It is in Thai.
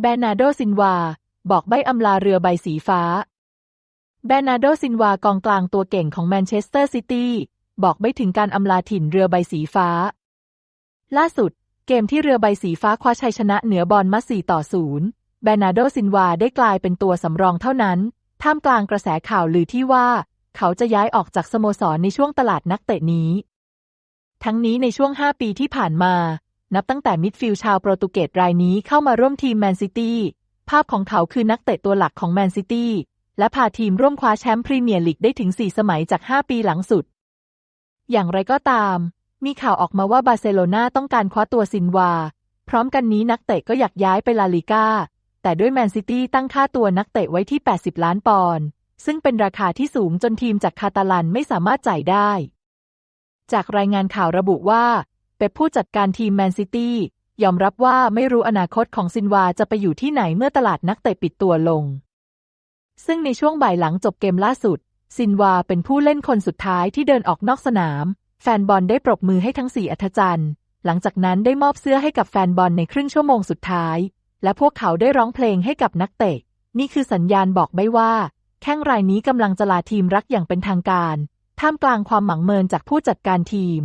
แบนาโดซินวา บอกใบอำลาเรือใบสีฟ้า แบนาโดซินวากองกลางตัวเก่งของแมนเชสเตอร์ซิตี้บอกไม่ถึงการอำลาถิ่นเรือใบสีฟ้า ล่าสุด เกมที่เรือใบสีฟ้าคว้าชัยชนะเหนือบอลมัส4ต่อ0แบนาโดซินวาได้กลายเป็นตัวสำรองเท่านั้น ท่ามกลางกระแสข่าวลือที่ว่า เขาจะย้ายออกจากสโมสรในช่วงตลาดนักเตะนี้ ทั้งนี้ในช่วง 5 ปีที่ผ่านมา นับตั้งแต่มิดฟิลด์ชาวโปรตุเกสรายนี้เข้ามาร่วมทีมแมนซิตี้ ภาพของเขาคือนักเตะตัวหลักของแมนซิตี้ และพาทีมร่วมคว้าแชมป์พรีเมียร์ลีกได้ถึง 4 สมัยจาก 5 ปีหลังสุด อย่างไรก็ตาม มีข่าวออกมาว่าบาร์เซโลนาต้องการคว้าตัวซินวา พร้อมกันนี้นักเตะก็อยากย้ายไปลาลิก้า แต่ด้วยแมนซิตี้ตั้งค่าตัวนักเตะไว้ที่ 80 ล้านปอนด์ ซึ่งเป็นราคาที่สูงจนทีมจากคาตาลันไม่สามารถจ่ายได้ จากรายงานข่าวระบุว่า ปผู้จัดการทีมแมนซิตี้ยอมรับว่าไม่รู้อนาคตของซินวาจะไปอยู่ที่ไหนเมื่อตลาดนักเตะปิดตัวลง ซึ่งในช่วงบ่ายหลังจบเกมล่าสุด ซินวาเป็นผู้เล่นคนสุดท้ายที่เดินออกนอกสนาม แฟนบอลได้ปรบมือให้ทั้งสี่อัธจันทร์ หลังจากนั้นได้มอบเสื้อให้กับแฟนบอลในครึ่งชั่วโมงสุดท้าย และพวกเขาได้ร้องเพลงให้กับนักเตะ นี่คือสัญญาณบอกใบ้ว่า แข้งรายนี้กำลังจะลาทีมรักอย่างเป็นทางการ ท่ามกลางความหมังเมินจากผู้จัดการทีม